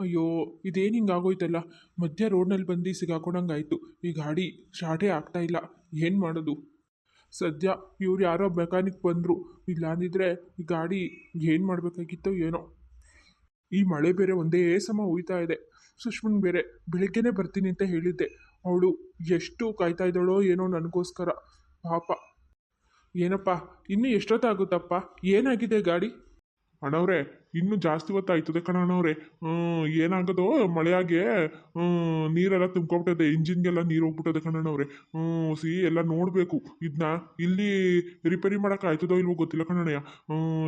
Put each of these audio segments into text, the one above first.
ಅಯ್ಯೋ, ಇದೇನು ಹಿಂಗಾಗೋಯ್ತಲ್ಲ ಮಧ್ಯ ರೋಡ್ನಲ್ಲಿ ಬಂದು ಸಿಗಾಕೊಂಡಂಗಾಯ್ತು ಈ ಗಾಡಿ ಸ್ಟಾರ್ಟೇ ಆಗ್ತಾ ಇಲ್ಲ. ಏನು ಮಾಡೋದು? ಸದ್ಯ ಇವ್ರು ಯಾರೋ ಮೆಕ್ಯಾನಿಕ್ ಬಂದರು. ಇಲ್ಲಾಂದಿದ್ರೆ ಈ ಗಾಡಿ ಏನು ಮಾಡಬೇಕಾಗಿತ್ತೋ ಏನೋ. ಈ ಮಳೆ ಬೇರೆ ಒಂದೇ ಸಮ ಉಯ್ತಾ ಇದೆ. ಸುಷ್ಮನ್ ಬೇರೆ, ಬೆಳಗ್ಗೆನೇ ಬರ್ತೀನಿ ಅಂತ ಹೇಳಿದ್ದೆ. ಅವಳು ಎಷ್ಟು ಕಾಯ್ತಾ ಇದ್ದಾಳೋ ಏನೋ ನನಗೋಸ್ಕರ. ಪಾಪ. ಏನಪ್ಪ, ಇನ್ನೂ ಎಷ್ಟೊತ್ತಾಗುತ್ತಪ್ಪ? ಏನಾಗಿದೆ ಗಾಡಿ? ಅಣ್ಣವ್ರೆ ಇನ್ನೂ ಜಾಸ್ತಿ ಹೊತ್ತಾಯ್ತದೆ ಕಣ ಅಣ್ಣವ್ರೆ. ಹ್ಮ್, ಏನಾಗೋದು ಮಳೆಯಾಗೆ ನೀರೆಲ್ಲ ತುಂಬ್ಕೊಬಿಟ್ಟದೆ ಇಂಜಿನ್ಗೆಲ್ಲ ನೀರು ಹೋಗ್ಬಿಟ್ಟದೆ ಕಣ್ಣವ್ರೆ ಹ್ಞೂ ಸಿ ಎಲ್ಲ ನೋಡಬೇಕು. ಇದನ್ನ ಇಲ್ಲಿ ರಿಪೇರಿ ಮಾಡೋಕೆ ಆಯ್ತದೋ ಇಲ್ವೋ ಗೊತ್ತಿಲ್ಲ ಕಣಣ್ಣಯ್ಯ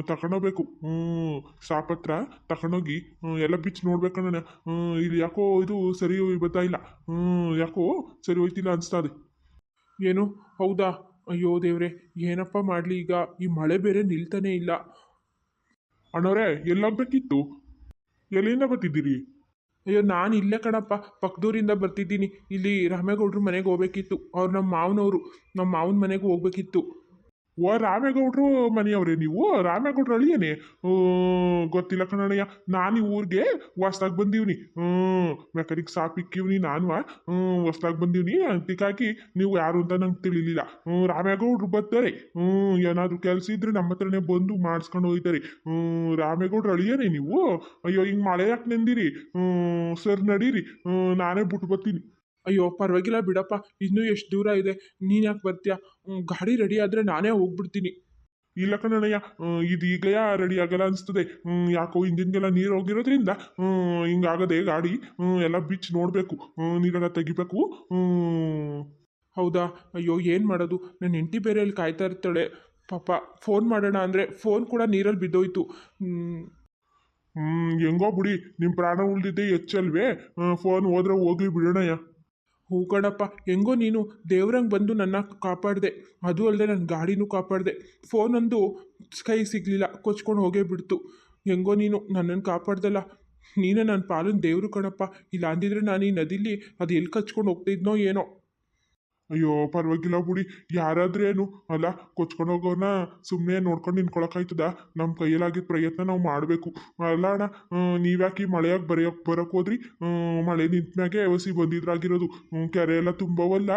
ತಗೊಂಡೋಗ್ಬೇಕು ಸಾಪತ್ರ ತಗೊಂಡೋಗಿ ಎಲ್ಲ ಬಿಚ್ಚಿ ನೋಡ್ಬೇಕು ಹ್ಞೂ ಇಲ್ಲಿ ಯಾಕೋ ಇದು ಸರಿ ಬರ್ತಾ ಇಲ್ಲ. ಯಾಕೋ ಸರಿ ಹೋಯ್ತಿಲ್ಲ ಅನಿಸ್ತಾ ಇದೆ ಏನು? ಹೌದಾ? ಅಯ್ಯೋ ದೇವ್ರೆ ಏನಪ್ಪ ಮಾಡಲಿ ಈಗ? ಈ ಮಳೆ ಬೇರೆ ನಿಲ್ತಾನೇ ಇಲ್ಲ. ಅಣ್ಣವ್ರೆ ಎಲ್ಲೋಗ್ಬೇಕಿತ್ತು ಎಲ್ಲಿಂದ ಬರ್ತಿದ್ದೀರಿ ಅಯ್ಯೋ, ನಾನು ಇಲ್ಲೇ ಕಣಪ್ಪ. ಪಕ್ಕದೂರಿಂದ ಬರ್ತಿದ್ದೀನಿ. ಇಲ್ಲಿ ರಾಮೇಗೌಡ್ರ ಮನೆಗೆ ಹೋಗ್ಬೇಕಿತ್ತು. ಅವ್ರು ನಮ್ಮ ಮಾವನವರು. ನಮ್ಮ ಮಾವನ ಮನೆಗೆ ಹೋಗ್ಬೇಕಿತ್ತು. ಓ, ರಾಮೇಗೌಡ್ರು ಮನೆಯವ್ರೆ ನೀವು? ರಾಮೇಗೌಡ್ರು ಅಳಿಯೇನೆ? ಗೊತ್ತಿಲ್ಲ ಕಣಣಯ್ಯ ನಾನು ಈ ಊರಿಗೆ ಹೊಸ್ದಾಗಿ ಬಂದೀವ್ನಿ. ಹ್ಞೂ ಮೆಕ್ಯಾನಿಕ್ ಸಾಪ್ ಇಕ್ಕಿವ್ನಿ ನಾನು ಹೊಸ್ದಾಗಿ ಬಂದೀವ್ನಿ. ಅದಕ್ಕಾಗಿ ನೀವು ಯಾರು ಅಂತ ನಂಗೆ ತಿಳಿಲಿಲ್ಲ. ಹ್ಞೂ ರಾಮೇಗೌಡ್ರು ಬರ್ತಾರೆ. ಹ್ಞೂ ಏನಾದರೂ ಕೆಲಸ ಇದ್ರೆ ನಮ್ಮ ಹತ್ರನೇ ಬಂದು ಮಾಡಿಸ್ಕೊಂಡು ಹೋಗ್ತಾರೆ ಹ್ಞೂ ರಾಮೇಗೌಡ್ರು ಅಳಿಯೇನೆ ನೀವು? ಅಯ್ಯೋ, ಹಿಂಗೆ ಮಳೆ ಯಾಕೆ ನೆಂದಿರಿ? ಹ್ಞೂ ಸರ್ ನಡೀರಿ. ನಾನೇ ಬಿಟ್ಟು ಬರ್ತೀನಿ. ಅಯ್ಯೋ, ಪರವಾಗಿಲ್ಲ ಬಿಡಪ್ಪ, ಇನ್ನೂ ಎಷ್ಟು ದೂರ ಇದೆ, ನೀನು ಯಾಕೆ ಬರ್ತೀಯ? ಗಾಡಿ ರೆಡಿ ಆದರೆ ನಾನೇ ಹೋಗ್ಬಿಡ್ತೀನಿ. ಇಲ್ಲ ಕಣಯ್ಯ ಇದು ಈಗಲೇ ರೆಡಿ ಆಗಲ್ಲ ಅನಿಸ್ತದೆ. ಯಾಕೋ ಹಿಂದಿನಗೆಲ್ಲ ನೀರು ಹೋಗಿರೋದ್ರಿಂದ ಹಿಂಗಾಗದೆ ಗಾಡಿ ಎಲ್ಲ ಬಿಚ್ಚಿ ನೋಡಬೇಕು. ನೀರೆಲ್ಲ ತೆಗಿಬೇಕು. ಹೌದಾ? ಅಯ್ಯೋ, ಏನು ಮಾಡೋದು? ನನ್ನ ಹೆಂಡತಿ ಬೇರೆ ಇಲ್ಲಿ ಕಾಯ್ತಾ ಇರ್ತಾಳೆ. ಪಾಪ ಫೋನ್ ಮಾಡೋಣ ಅಂದರೆ ಫೋನ್ ಕೂಡ ನೀರಲ್ಲಿ ಬಿದ್ದೋಯ್ತು. ಹೆಂಗೋ ಬಿಡಿ ನಿಮ್ಮ ಪ್ರಾಣ ಉಳಿದಿದ್ದೆ ಹೆಚ್ಚಲ್ವೇ? ಫೋನ್ ಹೋದ್ರೆ ಹೋಗಿ ಬಿಡೋಣಯ್ಯ. ಹೂ ಕಣಪ್ಪ ಹೆಂಗೋ ನೀನು ದೇವ್ರಂಗೆ ಬಂದು ನನ್ನ ಕಾಪಾಡಿದೆ. ಅದು ಅಲ್ಲದೆ ನನ್ನ ಗಾಡಿನೂ ಕಾಪಾಡಿದೆ. ಫೋನೊಂದು ಕೈ ಸಿಗಲಿಲ್ಲ, ಕೊಚ್ಕೊಂಡು ಹೋಗೇ ಬಿಡ್ತು. ಹೆಂಗೋ ನೀನು ನನ್ನನ್ನು ಕಾಪಾಡ್ದಲ್ಲ. ನೀನೇ ನನ್ನ ಪಾಲನ ದೇವರು ಕಣಪ್ಪ. ಇಲ್ಲ ಅಂದಿದ್ರೆ ನಾನು ಈ ನದಿಲಿ ಅದು ಎಲ್ಲಿ ಕಚ್ಕೊಂಡು ಹೋಗ್ತಿದ್ನೋ ಏನೋ. ಅಯ್ಯೋ ಪರವಾಗಿಲ್ಲ ಬಿಡಿ. ಯಾರಾದ್ರೇನು ಅಲ್ಲ ಕೊಚ್ಕೊಂಡು ಹೋಗೋಣ ಸುಮ್ಮನೆ ನೋಡ್ಕೊಂಡು ನಿಂತ್ಕೊಳಕಾಯ್ತದ ನಮ್ಮ ಕೈಯಲ್ಲಾಗಿದ್ದ ಪ್ರಯತ್ನ ನಾವು ಮಾಡಬೇಕು. ಅಲ್ಲ ಅಣ್ಣ ನೀವ್ಯಾಕೆ ಮಳೆಯಾಗಿ ಬರೆಯೋಕೆ ಬರೋಕೆ ಹೋದ್ರಿ? ಮಳೆ ನಿಂತ ಮ್ಯಾಗೆ ಬಂದಿದ್ರಾಗಿರೋದು. ಕೆರೆ ಎಲ್ಲ ತುಂಬವಲ್ಲ?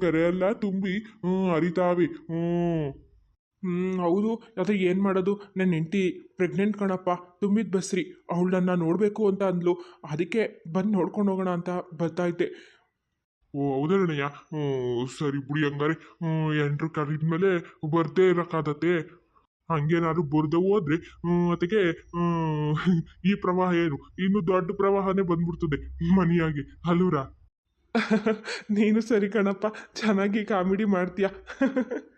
ಕೆರೆ ಎಲ್ಲ ತುಂಬಿ ಹ್ಮ್, ಹರಿತಾವೆ. ಹ್ಞೂ ಹೌದು. ಅದು ಏನು ಮಾಡೋದು? ನನ್ನ ಹೆಂಡತಿ ಪ್ರೆಗ್ನೆಂಟ್ ಕಣಪ್ಪ. ತುಂಬಿದ ಬಸ್ರಿ. ಅವಳನ್ನ ನೋಡಬೇಕು ಅಂತ ಅಂದ್ಲು. ಅದಕ್ಕೆ ಬಂದು ನೋಡ್ಕೊಂಡು ಹೋಗೋಣ ಅಂತ ಬರ್ತಾ ಇದ್ದೆ. ಹೌದಣ್ಣಯ್ಯ ಹ್ಞೂ ಸರಿ ಬಿಡಿ ಹಂಗಾರೆ. ಎಂಟ್ರು ಕರೆದ್ಮೇಲೆ ಬರ್ದೇ ಇರೋಕ್ಕಾಗತ್ತೆ. ಹಂಗೇನಾದ್ರು ಬರ್ದೆ ಹೋದ್ರೆ ಅದಕ್ಕೆ ಈ ಪ್ರವಾಹ ಏನು? ಇನ್ನು ದೊಡ್ಡ ಪ್ರವಾಹನೇ ಬಂದ್ಬಿಡ್ತದೆ, ಮನೆಯಾಗೆ. ಹಲೂರ ನೀನು ಸರಿ ಕಣಪ್ಪ. ಚೆನ್ನಾಗಿ ಕಾಮಿಡಿ ಮಾಡ್ತೀಯ.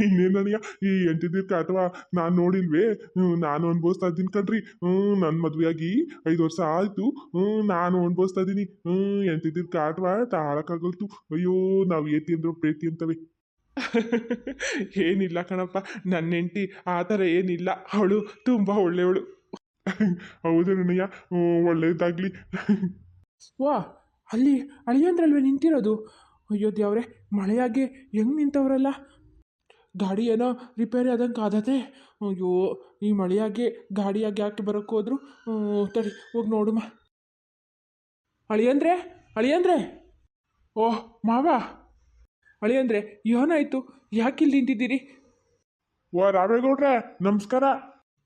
ಇನ್ನೇನಯ್ಯ ಈ ಎಂಟಿದಿ ಅಥವಾ ನಾನು ನೋಡಿಲ್ವೇ? ನಾನು ಅನ್ಭವಿಸ್ತಾ ಇದ್ದೀನಿ ಕಣ್ರಿ. ಹ್ಞೂ ನನ್ನ ಮದುವೆಯಾಗಿ ಐದು ವರ್ಷ ಆಯಿತು. ಹ್ಞೂ ನಾನು ಅನ್ಭವಿಸ್ತಾ ಇದ್ದೀನಿ. ಹ್ಞೂ ಎಂಟಿದಿರ್ಕ ಅಥವಾ ತಾಳಕ್ಕಾಗಲ್ತು ಅಯ್ಯೋ, ನಾವು ಏತಿ ಅಂದ್ರು ಪ್ರೀತಿ ಅಂತವೆ. ಏನಿಲ್ಲ ಕಣಪ್ಪ ನನ್ನ ಎಂಟಿ ಆ ಥರ ಏನಿಲ್ಲ. ಅವಳು ತುಂಬ ಒಳ್ಳೆಯವಳು. ಹೌದು ಹ್ಞೂ ಒಳ್ಳೇದಾಗ್ಲಿ. ವಾ, ಅಲ್ಲಿ ಅಳಿಯಂದ್ರಲ್ವೇ ನಿಂತಿರೋದು? ಅಯ್ಯೋ ದೇವ್ರೆ, ಮಳೆಯಾಗೆ ಹೆಂಗೆ ನಿಂತವ್ರಲ್ಲ? ಗಾಡಿ ಏನೋ ರಿಪೇರಿ ಆದಂಗೆ ಆದತೆ. ಅಯ್ಯೋ ಈ ಮಳೆಯಾಗೆ ಗಾಡಿಯಾಗಿ ಯಾಕೆ ಬರೋಕ್ಕೆ ಹೋದ್ರು? ತಡಿ ಹೋಗಿ ನೋಡುಮ. ಅಳಿಯಂದ್ರೆ ಅಳಿಯಂದ್ರೆ. ಓಹ್ ಮಾವ. ಅಳಿಯಂದ್ರೆ ಏನಾಯ್ತು ಯಾಕೆ ಇಲ್ಲಿ ನಿಂತಿದ್ದೀರಿ? ಓ ರಾಮೇಗೌಡ್ರೆ ನಮಸ್ಕಾರ.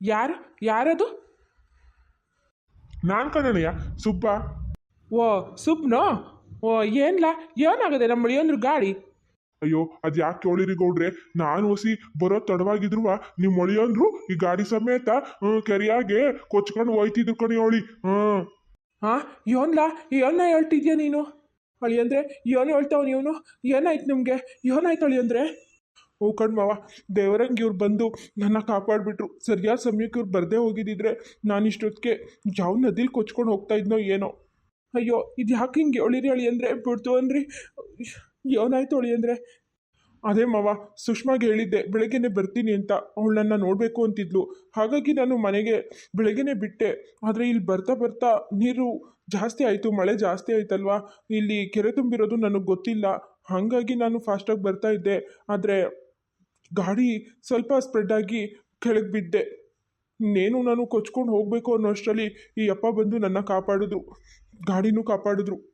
ಯಾರು ಯಾರದು? ನಾನು ಕಣಯ್ಯ ಸುಬ್ಬ. ಓ ಸುಬ್ನೋ? ಓ ಏನ್ಲಾ? ಏನಾಗದೆ ನಮ್ಮ ಅಳಿಯಂದ್ರ ಗಾಡಿ? ಅಯ್ಯೋ ಅದು ಯಾಕೆ ಕೇಳಿರಿ ಗೌಡ್ರೆ? ನಾನು ಹೊಸಿ ಬರೋ ತಡವಾಗಿದ್ರುವ ನಿಮ್ಮ ಒಳಿಯಂದ್ರು ಈ ಗಾಡಿ ಸಮೇತ ಕೆರೆಯಾಗೆ ಕೊಚ್ಕೊಂಡು ಹೋಯ್ತಿದ್ರು ಕಣಿ ಅವಳಿ. ಹಾಂ ಹಾ ಯೋನ್ಲ ಏನ ಹೇಳ್ತಿದ್ಯಾ ನೀನು? ಅಳಿಯಂದ್ರೆ ಏನು ಹೇಳ್ತಾವ ನೀವನು ಏನಾಯ್ತು ನಿಮಗೆ? ಏನಾಯ್ತು ಅಳಿಯಂದ್ರೆ? ಓ ಕಣ್ಮವ ದೇವರಂಗೆ ಇವ್ರು ಬಂದು ನನ್ನ ಕಾಪಾಡಿಬಿಟ್ರು. ಸರಿಯಾದ ಸಮಯಕ್ಕೆ ಇವ್ರು ಬರದೇ ಹೋಗಿದ್ದಿದ್ರೆ ನಾನು ಇಷ್ಟೊತ್ತಿಗೆ ಯಾವ ನದಿಲಿ ಕೊಚ್ಕೊಂಡು ಹೋಗ್ತಾ ಇದ್ನೋ ಏನೋ. ಅಯ್ಯೋ ಇದು ಯಾಕೆ ಹಿಂಗೆ ಹೇಳಿರಿ ಅಳಿ ಅಂದರೆ ಬಿಡ್ತು ಅನ್ರಿ. ಏನಾಯ್ತು ಅಳಿ ಅಂದರೆ? ಅದೇ ಮಾವ, ಸುಷ್ಮಾಗೆ ಹೇಳಿದ್ದೆ, ಬೆಳಗ್ಗೆನೆ ಬರ್ತೀನಿ ಅಂತ. ಅವಳು ನನ್ನ ನೋಡಬೇಕು ಅಂತಿದ್ಲು. ಹಾಗಾಗಿ ನಾನು ಮನೆಗೆ ಬೆಳಗ್ಗೆನೆ ಬಿಟ್ಟೆ. ಆದರೆ ಇಲ್ಲಿ ಬರ್ತಾ ಬರ್ತಾ ನೀರು ಜಾಸ್ತಿ ಆಯಿತು, ಮಳೆ ಜಾಸ್ತಿ ಆಯ್ತಲ್ವಾ? ಇಲ್ಲಿ ಕೆರೆ ತುಂಬಿರೋದು ನನಗೆ ಗೊತ್ತಿಲ್ಲ. ಹಾಗಾಗಿ ನಾನು ಫಾಸ್ಟಾಗಿ ಬರ್ತಾ ಇದ್ದೆ. ಆದರೆ ಗಾಡಿ ಸ್ವಲ್ಪ ಸ್ಪ್ರೆಡ್ ಆಗಿ ಕೆಳಗೆ ಬಿದ್ದೆ. ಇನ್ನೇನು ನಾನು ಕೊಚ್ಕೊಂಡು ಹೋಗಬೇಕು ಅನ್ನೋ ಅಷ್ಟರಲ್ಲಿ ಈ ಅಪ್ಪ ಬಂದು ನನ್ನ ಕಾಪಾಡಿದ್ರು. ಗಾಡಿನೂ ಕಾಪಾಡಿದ್ರು.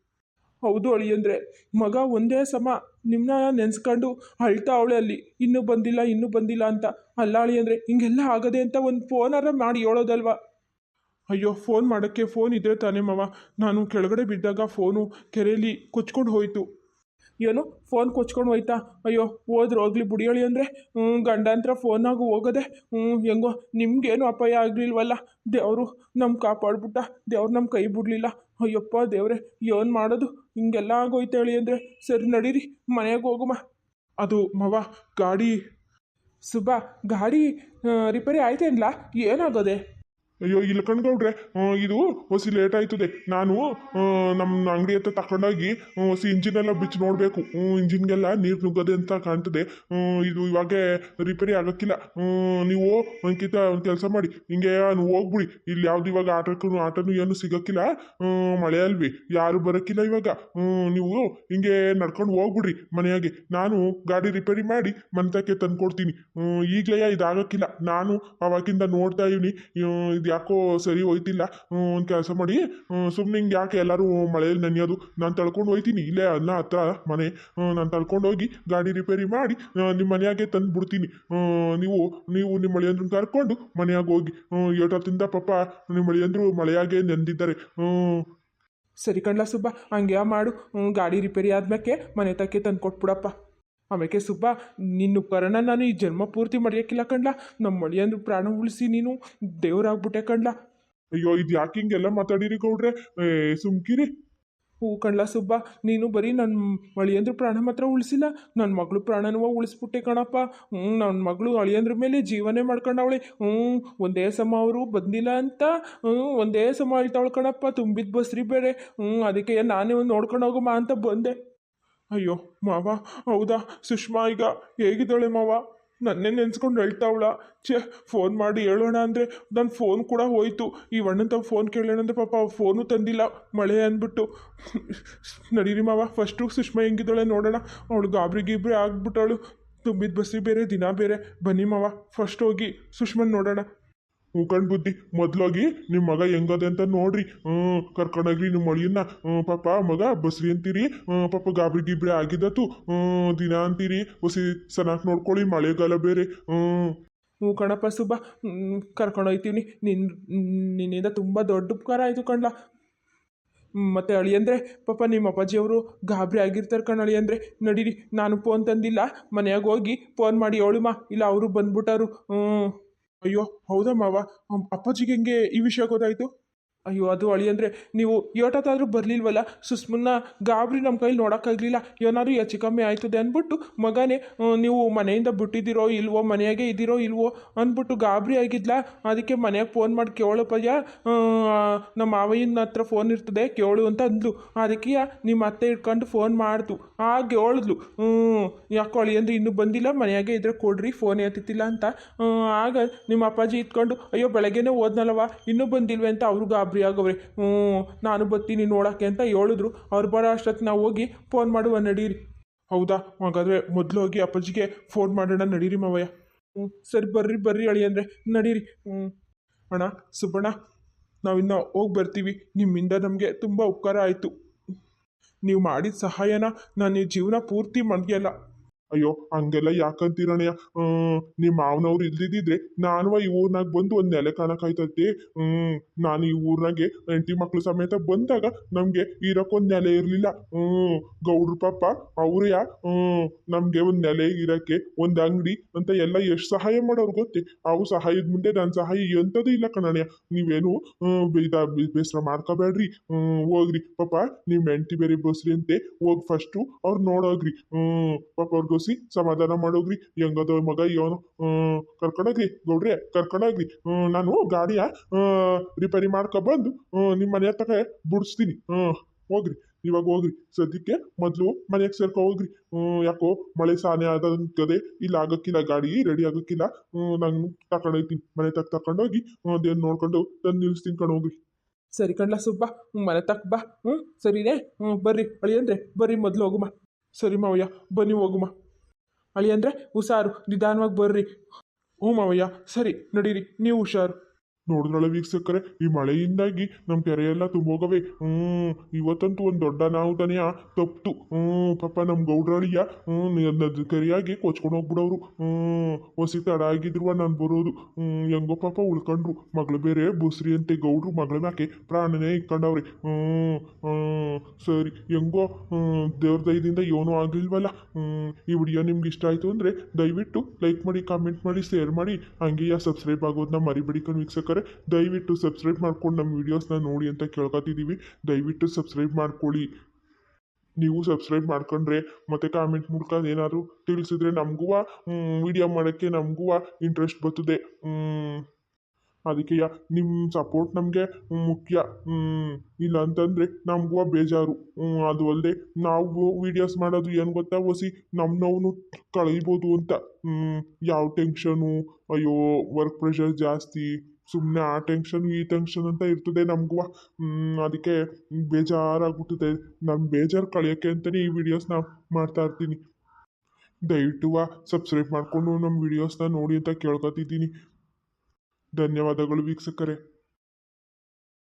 ಹೌದು ಅಳಿ ಅಂದರೆ, ಮಗ ಒಂದೇ ಸಮ ನಿಮ್ಮನ್ನ ನೆನೆಸ್ಕೊಂಡು ಅಳ್ತಾ ಅವಳೆ ಅಲ್ಲಿ, ಇನ್ನೂ ಬಂದಿಲ್ಲ ಇನ್ನೂ ಬಂದಿಲ್ಲ ಅಂತ. ಅಲ್ಲ ಅಂದರೆ, ಹಿಂಗೆಲ್ಲ ಆಗದೆ ಅಂತ ಒಂದು ಫೋನಾರ ಮಾಡಿ ಹೇಳೋದಲ್ವ? ಅಯ್ಯೋ ಫೋನ್ ಮಾಡೋಕ್ಕೆ ಫೋನ್ ಇದ್ರೆ ತಾನೇ ಮಾವ. ನಾನು ಕೆಳಗಡೆ ಬಿದ್ದಾಗ ಫೋನು ಕೆರೆಯಲ್ಲಿ ಕೊಚ್ಕೊಂಡು ಹೋಯಿತು. ಏನು? ಫೋನ್ ಕೊಚ್ಕೊಂಡು ಹೋಯ್ತಾ? ಅಯ್ಯೋ, ಹೋದ್ರು ಹೋಗ್ಲಿ ಬುಡಿಯೋಳಿ ಅಂದರೆ? ಗಂಡಂತ್ರ ಫೋನಾಗು ಹೋಗದೆ? ಹೆಂಗೋ, ನಿಮ್ಗೇನು ಅಪಾಯ ಆಗಲಿಲ್ವಲ್ಲ? ದೇವರು ನಮ್ಮ ಕಾಪಾಡ್ಬಿಟ್ಟ, ದೇವ್ರು ನಮ್ಮ ಕೈ ಬಿಡಲಿಲ್ಲ. ಅಯ್ಯಪ್ಪ ದೇವ್ರೆ, ಏನು ಮಾಡೋದು? ಹಿಂಗೆಲ್ಲ ಆಗೋಯ್ತು ಹೇಳಿ ಅಂದರೆ? ಸರಿ ನಡೀರಿ, ಮನೆಗೆ ಹೋಗುಮ. ಅದು ಮವ, ಗಾಡಿ. ಸುಬ್ಬ, ಗಾಡಿ ರಿಪೇರಿ ಆಯ್ತೇನ್ಲಾ? ಏನಾಗೋದೆ? ಅಯ್ಯೋ, ಇಲ್ಲಿ ಕಣ್ಗೌಡ್ರೆ ಇದು ಹೊಸಿ ಲೇಟ್ ಆಯ್ತದೆ. ನಾನು ನಮ್ಮ ಅಂಗಡಿ ಹತ್ರ ತಕೊಂಡೋಗಿ ಹೊಸಿ ಇಂಜಿನ್ ಎಲ್ಲ ಬಿಚ್ಚಿ ನೋಡಬೇಕು. ಇಂಜಿನ್ಗೆಲ್ಲ ನೀರು ನುಗ್ಗದೆ ಅಂತ ಕಾಣ್ತದೆ. ಇದು ಇವಾಗ ರಿಪೇರಿ ಆಗೋಕ್ಕಿಲ್ಲ. ನೀವು ಒಂದ್ಕಿತ ಒಂದು ಕೆಲಸ ಮಾಡಿ. ಹಿಂಗೆ ಹೋಗ್ಬಿಡಿ. ಇಲ್ಲಿ ಯಾವ್ದು ಇವಾಗ ಆಟಕ್ಕೂ, ಆಟನೂ ಏನು ಸಿಗೋಕ್ಕಿಲ್ಲ. ಮಳೆ ಅಲ್ವಿ. ಯಾರು ಬರೋಕ್ಕಿಲ್ಲ ಇವಾಗ. ನೀವು ಹಿಂಗೆ ನಡ್ಕೊಂಡು ಹೋಗ್ಬಿಡ್ರಿ ಮನೆಯಾಗೆ. ನಾನು ಗಾಡಿ ರಿಪೇರಿ ಮಾಡಿ ಮಂತಕ್ಕೆ ತಂದ್ಕೊಡ್ತೀನಿ. ಈಗಲೇ ಇದಾಗಕ್ಕಿಲ್ಲ. ನಾನು ಅವಾಗಿಂದ ನೋಡ್ತಾ ಇವ್ನಿ ಯಾಕೋ ಸರಿ ಹೋಯ್ತಿಲ್ಲ. ಒಂದು ಕೆಲಸ ಮಾಡಿ ಸುಮ್ಮನೆ ಹಿಂಗೆ ಯಾಕೆ ಎಲ್ಲರೂ ಮಳೆಯಲ್ಲಿ ನೆನೆಯೋದು? ನಾನು ತಳ್ಕೊಂಡು ಹೋಯ್ತೀನಿ. ಇಲ್ಲೇ ಅಲ್ಲ ಹತ್ರ ಮನೆ. ನಾನು ತಳ್ಕೊಂಡು ಹೋಗಿ ಗಾಡಿ ರಿಪೇರಿ ಮಾಡಿ ನಿಮ್ಮ ಮನೆಯಾಗೆ ತಂದು ಬಿಡ್ತೀನಿ. ನೀವು ನೀವು ನಿಮ್ಮ ಮಳೆಯಂದ್ರನ್ನ ಕರ್ಕೊಂಡು ಮನೆಯಾಗ ಹೋಗಿ. ಏಟತ್ತಿಂದ ಪಾಪ ನಿಮ್ಮ ಮಳೆಯಂದ್ರು ಮಳೆಯಾಗೆ ನೆಂದಿದ್ದಾರೆ. ಸರಿ ಕಣ್ಲ ಸುಬ್ಬ ಹಂಗೆ ಮಾಡು. ಗಾಡಿ ರಿಪೇರಿ ಆದ್ಮೇಲೆ ಮನೆ ತಕ್ಕೆ ತಂದು ಕೊಟ್ಬಿಡಪ್ಪ ಆಮೇಲೆ ಸುಬ್ಬ, ನಿನ್ನ ಉಪಕರಣ ನಾನು ಈ ಜನ್ಮ ಪೂರ್ತಿ ಮರೆಯೋಕ್ಕಿಲ್ಲ ಕಣ್ಲ. ನಮ್ಮ ಮಳಿಯಂದ್ರು ಪ್ರಾಣ ಉಳಿಸಿ ನೀನು ದೇವರಾಗ್ಬಿಟ್ಟೆ ಕಣ್ಲ. ಅಯ್ಯೋ, ಇದು ಯಾಕೆ ಹಿಂಗೆಲ್ಲ ಮಾತಾಡಿರಿ ಗೌಡ್ರೆ? ಏ, ಸುಮ್ಕಿರಿ. ಹೂ ಕಣ್ಲ ಸುಬ್ಬ, ನೀನು ಬರೀ ನನ್ನ ಮಳಿಯಂದ್ರ ಪ್ರಾಣ ಮಾತ್ರ ಉಳಿಸಿಲ್ಲ. ನನ್ನ ಮಗಳು ಪ್ರಾಣನೂ ಉಳಿಸ್ಬಿಟ್ಟೆ ಕಣಪ್ಪ. ಹ್ಞೂ ನನ್ನ ಮಗಳು ಅಳಿಯಂದ್ರ ಮೇಲೆ ಜೀವನೇ ಮಾಡ್ಕೊಂಡವಳೆ. ಹ್ಞೂ, ಒಂದೇ ಸಮ ಅವರು ಬಂದಿಲ್ಲ ಅಂತ. ಹ್ಞೂ, ಒಂದೇ ಸಮ ಅಳ್ತಾವಳು ಕಣಪ್ಪ, ತುಂಬಿದ ಬಸ್ರಿ ಬೇರೆ. ಹ್ಞೂ, ಅದಕ್ಕೆ ನಾನೇ ಒಂದು ನೋಡ್ಕೊಂಡು ಹೋಗಮ್ಮ ಅಂತ ಬಂದೆ. ಅಯ್ಯೋ, ಮಾವ, ಹೌದಾ? ಸುಷ್ಮಾ ಈಗ ಹೇಗಿದ್ದಾಳೆ ಮಾವ? ನನ್ನೇ ನೆನ್ಸ್ಕೊಂಡು ಹೇಳ್ತಾವಳ. ಛೇ, ಫೋನ್ ಮಾಡಿ ಹೇಳೋಣ ಅಂದರೆ ನನ್ನ ಫೋನ್ ಕೂಡ ಹೋಯ್ತು. ಈ ಅಣ್ಣಂತ ಫೋನ್ ಕೇಳೋಣ ಅಂದರೆ ಪಾಪ ಫೋನು ತಂದಿಲ್ಲ. ಮಳೆ ಅಂದ್ಬಿಟ್ಟು. ನಡೀರಿ ಮಾವ ಫಸ್ಟು ಸುಷ್ಮಾ ಹೆಂಗಿದ್ದಾಳೆ ನೋಡೋಣ. ಅವಳು ಗಾಬರಿ ಗಿಬ್ರಿ ಆಗ್ಬಿಟ್ಟವಳು ತುಂಬಿದ ಬಸ್ಸಿ ಬೇರೆ, ದಿನ ಬೇರೆ. ಬನ್ನಿ ಮಾವ ಫಸ್ಟ್ ಹೋಗಿ ಸುಷ್ಮನ್ ನೋಡೋಣ. ಉಳ್ಕಂಡ್ ಬುದ್ಧಿ. ಮೊದ್ಲೋಗಿ ನಿಮ್ಮ ಮಗ ಹೆಂಗದೆ ಅಂತ ನೋಡ್ರಿ. ಕರ್ಕೊಂಡೋಗ್ರಿ ನಿಮ್ಮ ಮಳಿಯನ್ನ ಪಾಪ ಮಗ ಬಸ್ರಿ ಅಂತೀರಿ. ಪಾಪ ಗಾಬ್ರಿ ಗಿಬ್ರಿ ಆಗಿದತ್ತು ದಿನ ಅಂತೀರಿ. ಹೊಸಿ ಚೆನ್ನಾಗಿ ನೋಡ್ಕೊಳ್ಳಿ, ಮಳೆಗಾಲ ಬೇರೆ. ಹ್ಮ್ ಹ್ಞೂ ಕಣಪ್ಪ ಸುಬ್ಬ. ಕರ್ಕೊಂಡೋಗ್ತೀವಿ ನಿನ್ನ ನಿನ್ನಿಂದ ತುಂಬ ದೊಡ್ಡ ಉಪಕಾರ ಆಯಿತು ಕಣ್ಲ. ಮತ್ತು ಅಂದರೆ ಪಾಪ ನಿಮ್ಮ ಅಪ್ಪಾಜಿಯವರು ಗಾಬರಿ ಆಗಿರ್ತಾರೆ ಅಳಿ ಅಳಿಯಂದ್ರೆ. ನಡೀರಿ, ನಾನು ಫೋನ್ ತಂದಿಲ್ಲ. ಮನೆಯಾಗ ಹೋಗಿ ಫೋನ್ ಮಾಡಿ ಹೇಳುಮ ಇಲ್ಲ, ಅವರು ಬಂದ್ಬಿಟ್ಟಾರು ಹ್ಞೂ. ಅಯ್ಯೋ ಹೌದಾ ಮಾವ? ಅಪ್ಪಾಜಿಗೆ ಹೆಂಗೆ ಈ ವಿಷಯ ಗೊತ್ತಾಯಿತು? ಅಯ್ಯೋ, ಅದು ಅಳಿ ಅಂದರೆ ನೀವು ಯೋಟತ್ತಾದರೂ ಬರಲಿಲ್ವಲ್ಲ? ಸುಸ್ಮನ್ನ ಗಾಬರಿ ನಮ್ಮ ಕೈಲಿ ನೋಡೋಕ್ಕಾಗಲಿಲ್ಲ. ಏನಾದರೂ ಹೆಚ್ಚು ಕಮ್ಮಿ ಆಯ್ತದೆ ಅಂದ್ಬಿಟ್ಟು ಮಗನೇ ನೀವು ಮನೆಯಿಂದ ಬಿಟ್ಟಿದ್ದೀರೋ ಇಲ್ವೋ, ಮನೆಯಾಗೆ ಇದ್ದೀರೋ ಇಲ್ವೋ? ಅಂದ್ಬಿಟ್ಟು ಗಾಬರಿ ಆಗಿದ್ಲ. ಅದಕ್ಕೆ ಮನೆಗೆ ಫೋನ್ ಮಾಡಿ ಕೇಳಪ್ಪಯ್ಯ ನಮ್ಮ ಮಾವಯ್ಯನ ಹತ್ರ ಫೋನ್ ಇರ್ತದೆ, ಕೇಳು ಅಂತ ಅಂದ್ಲು. ಅದಕ್ಕೆ ನಿಮ್ಮ ಅತ್ತೆ ಇಟ್ಕೊಂಡು ಫೋನ್ ಮಾಡ್ತು ಆಗ ಹೇಳಿದ್ಲು. ಯಾಕೋ ಅಳಿ ಅಂದರೆ ಇನ್ನೂ ಬಂದಿಲ್ಲ, ಮನೆಯಾಗೆ ಇದ್ರೆ ಕೊಡ್ರಿ, ಫೋನ್ ಎತ್ತಿಲ್ಲ ಅಂತ. ಆಗ ನಿಮ್ಮ ಅಪ್ಪಾಜಿ ಇಟ್ಕೊಂಡು ಅಯ್ಯೋ, ಬೆಳಗ್ಗೆನೇ ಹೋದ್ನಲ್ಲವ, ಇನ್ನೂ ಬಂದಿಲ್ವೇ ಅಂತ ಅವರು ಗಾಬರಿ ಆಗವ್ರೆ ಹ್ಞೂ ನಾನು ಬರ್ತೀನಿ ನೋಡೋಕ್ಕೆ ಅಂತ ಹೇಳಿದ್ರು. ಅವ್ರು ಬರೋ ಅಷ್ಟೊತ್ತು ನಾವು ಹೋಗಿ ಫೋನ್ ಮಾಡುವ, ನಡೀರಿ. ಹೌದಾ? ಹಾಗಾದರೆ ಮೊದಲು ಹೋಗಿ ಅಪ್ಪಾಜಿಗೆ ಫೋನ್ ಮಾಡೋಣ, ನಡೀರಿ ಮಾವಯ್ಯ. ಹ್ಞೂ ಸರಿ ಬರ್ರಿ ಬರ್ರಿ ಅಳಿ ಅಂದರೆ, ನಡೀರಿ. ಹ್ಞೂ ಅಣ್ಣ, ಸುಬ್ಬಣ್ಣ ನಾವಿನ್ನ ಹೋಗಿ ಬರ್ತೀವಿ. ನಿಮ್ಮಿಂದ ನಮಗೆ ತುಂಬ ಉಪಕಾರ ಆಯಿತು. ನೀವು ಮಾಡಿದ ಸಹಾಯನ ನಾನು ಜೀವನ ಪೂರ್ತಿ ಮರೆಯಲ್ಲ ಅಯ್ಯೋ, ಹಂಗೆಲ್ಲ ಯಾಕಂತೀರಣ್ಣಯ್ಯ ನಿಮ್ಮ ಮಾವನವ್ರು ಇಲ್ದಿದ್ರೆ ನಾನು ಈ ಊರ್ನಾಗ ಬಂದು ಒಂದು ನೆಲೆ ಕಾಣಕ್ಕಾಯ್ತದೆ ಹ್ಞೂ ನಾನು ಈ ಊರ್ನಾಗೆ ಹೆಂಡತಿ ಮಕ್ಳು ಸಮೇತ ಬಂದಾಗ ನಮಗೆ ಇರೋಕ್ಕೊಂದು ನೆಲೆ ಇರಲಿಲ್ಲ. ಹ್ಞೂ ಗೌಡ್ರ ಪಾಪ, ಅವ್ರೇ ಹ್ಞೂ ನಮಗೆ ಒಂದು ನೆಲೆ ಇರಕ್ಕೆ, ಒಂದು ಅಂಗಡಿ ಅಂತ ಎಲ್ಲ ಎಷ್ಟು ಸಹಾಯ ಮಾಡೋರು ಗೊತ್ತೆ? ಅವು ಸಹಾಯದ ಮುಂದೆ ನನ್ನ ಸಹಾಯ ಎಂಥದ್ದು ಇಲ್ಲ ಕಣಣ್ಯ. ನೀವೇನು ಬೇದ ಬೇಸರ ಮಾಡ್ಕೋಬೇಡ್ರಿ. ಹ್ಞೂ ಹೋಗ್ರಿ. ಪಾಪ ನಿಮ್ಮ ಹೆಂಡತಿ ಬೇರೆ ಬಸ್ರಿ ಅಂತೆ, ಹೋಗ್ ಫಸ್ಟು ಅವ್ರು ನೋಡೋಗ್ರಿ. ಹ್ಞೂ ಪಾಪ ಅವ್ರಿಗೋಸಿ ಸಮಾಧಾನ ಮಾಡೋಗ್ರಿ. ಹೆಂಗದ ಮಗ ಇವನು ಕರ್ಕೊಂಡೋಗ್ರಿ. ಗೌಡ್ರೆ, ಕರ್ಕೊಂಡೋಗ್ರಿ. ನಾನು ಗಾಡಿಯ ರಿಪೇರಿ ಮಾಡ್ಕೊಬಂದು ನಿಮ್ಮ ಮನೆ ತಕ ಬಿಡಿಸ್ತೀನಿ. ಹೋಗ್ರಿ. ಇವಾಗ ಹೋಗ್ರಿ. ಸದ್ಯಕ್ಕೆ ಮೊದಲು ಮನೆಗೆ ಸೇರ್ಕೊ ಹೋಗ್ರಿ. ಯಾಕೋ ಮಳೆ ಸಾನೆ ಆದಂತದೆ ಇಲ್ಲ ಆಗಕ್ಕಿಲ್ಲ, ಗಾಡಿ ರೆಡಿ ಆಗೋಕ್ಕಿಲ್ಲ. ನಾನು ತಕೊಂಡೋಗ್ತೀನಿ ಮನೆ ತಕ್ಕ ತಕೊಂಡೋಗಿ ಅದೇನು ನೋಡ್ಕೊಂಡು ತಂದು ನಿಲ್ಲಿಸ್ತೀನಿ ಕಣ ಹೋಗ್ರಿ. ಸರಿ ಕಣ್ಲ ಸುಬ್ಬ ಮನೆ ತಕ್ಕ ಬಾ. ಹ್ಞೂ ಸರಿನೇ? ಹ್ಞೂ ಬರ್ರಿ. ಅಳಿ ಅಂದರೆ ಬರ್ರಿ ಮೊದಲು ಹೋಗುಮ. ಸರಿ ಮಾವಯ್ಯ, ಬನ್ನಿ ಹೋಗುಮ. ಅಳಿ ಅಂದರೆ ಹುಷಾರು ನಿಧಾನವಾಗಿ ಬರ್ರಿ. ಹ್ಞೂ ಮಾವಯ್ಯ ಸರಿ ನಡೀರಿ ನೀವು ಹುಷಾರು. ನೋಡಿದ್ರಲ್ಲ ವೀಕ್ಷಕರೇ, ಈ ಮಳೆಯಿಂದಾಗಿ ನಮ್ಮ ಕೆರೆಯೆಲ್ಲ ತುಂಬೋಗವೆ. ಹ್ಮ್, ಇವತ್ತಂತೂ ಒಂದು ದೊಡ್ಡ ಅನಾಹುತನೆಯ ತಪ್ತು. ಹ್ಞೂ ಪಾಪ ನಮ್ಮ ಗೌಡ್ರಳಿಯ ಹ್ಞೂ ಕೆರೆಯಾಗಿ ಕೊಚ್ಕೊಂಡು ಹೋಗ್ಬಿಡೋರು. ಹ್ಞೂ ಹೊಸಿ ತಡ ಆಗಿದ್ರು ನಾನು ಬರೋದು. ಹ್ಮ್, ಹೆಂಗೋ ಪಾಪ ಉಳ್ಕೊಂಡ್ರು. ಮಗಳು ಬೇರೆ ಬುಸ್ರಿ ಅಂತೆ ಗೌಡ್ರು ಮಗಳ ಮ್ಯಾಕೆ ಪ್ರಾಣನೇ ಇಕ್ಕಂಡವ್ರಿ. ಹ್ಞೂ ಹ್ಮ್, ಸರಿ, ಹೆಂಗೋ ದೇವ್ರ ದಯದಿಂದ ಏನೂ ಆಗ್ಲಿಲ್ವಲ್ಲ ಹ್ಞೂ ಈ ವಿಡಿಯೋ ನಿಮ್ಗೆ ಇಷ್ಟ ಆಯ್ತು ಅಂದ್ರೆ ದಯವಿಟ್ಟು ಲೈಕ್ ಮಾಡಿ, ಕಾಮೆಂಟ್ ಮಾಡಿ, ಶೇರ್ ಮಾಡಿ. ಹಂಗೆಯ ಸಬ್ಸ್ಕ್ರೈಬ್ ಆಗೋದನ್ನ ಮರಿಬೇಡಿ ಕಣ್ ವೀಕ್ಷಕರೇ. ದಯವಿಟ್ಟು ಸಬ್ಸ್ಕ್ರೈಬ್ ಮಾಡ್ಕೊಂಡು ನಮ್ಮ ವೀಡಿಯೋಸ್ನ ನೋಡಿ ಅಂತ ಕೇಳ್ಕೊತಿದ್ದೀವಿ ದಯವಿಟ್ಟು ಸಬ್ಸ್ಕ್ರೈಬ್ ಮಾಡ್ಕೊಳ್ಳಿ. ನೀವು ಸಬ್ಸ್ಕ್ರೈಬ್ ಮಾಡ್ಕೊಂಡ್ರೆ ಮತ್ತೆ ಕಾಮೆಂಟ್ ಮೂಲಕ ಏನಾದರೂ ತಿಳಿಸಿದ್ರೆ ನಮಗೂ ವಿಡಿಯೋ ಮಾಡೋಕ್ಕೆ ನಮಗೂ ಇಂಟ್ರೆಸ್ಟ್ ಬರ್ತದೆ. ಅದಕ್ಕೆ ನಿಮ್ಮ ಸಪೋರ್ಟ್ ನಮಗೆ ಮುಖ್ಯ. ಇಲ್ಲ ಅಂತಂದರೆ ನಮಗೂ ಬೇಜಾರು. ಅದು ಅಲ್ಲದೆ ನಾವು ವೀಡಿಯೋಸ್ ಮಾಡೋದು ಏನು ಗೊತ್ತಾ ಒಸಿ ನಮ್ಮ ನೋವನ್ನು ಕಳೀಬೋದು ಅಂತ. ಯಾವ ಟೆನ್ಷನು ಅಯ್ಯೋ ವರ್ಕ್ ಪ್ರೆಷರ್ ಜಾಸ್ತಿ ಸುಮ್ಮನೆ ಆ ಟೆನ್ಷನ್ ಈ ಟೆನ್ಷನ್ ಅಂತ ಇರ್ತದೆ ನಮಗೂ ಅದಕ್ಕೆ ಬೇಜಾರಾಗ್ಬಿಟ್ಟಿದೆ ನಮ್ಮ ಬೇಜಾರು ಕಳೆಯೋಕ್ಕೆ ಅಂತಲೇ ಈ ವಿಡಿಯೋಸ್ನ ಮಾಡ್ತಾ ಇರ್ತೀನಿ. ದಯವಿಟ್ಟು ಸಬ್ಸ್ಕ್ರೈಬ್ ಮಾಡಿಕೊಂಡು ನಮ್ಮ ವಿಡಿಯೋಸ್ನ ನೋಡಿ ಅಂತ ಕೇಳ್ಕೊತಿದ್ದೀನಿ. ಧನ್ಯವಾದಗಳು ವೀಕ್ಷಕರೇ.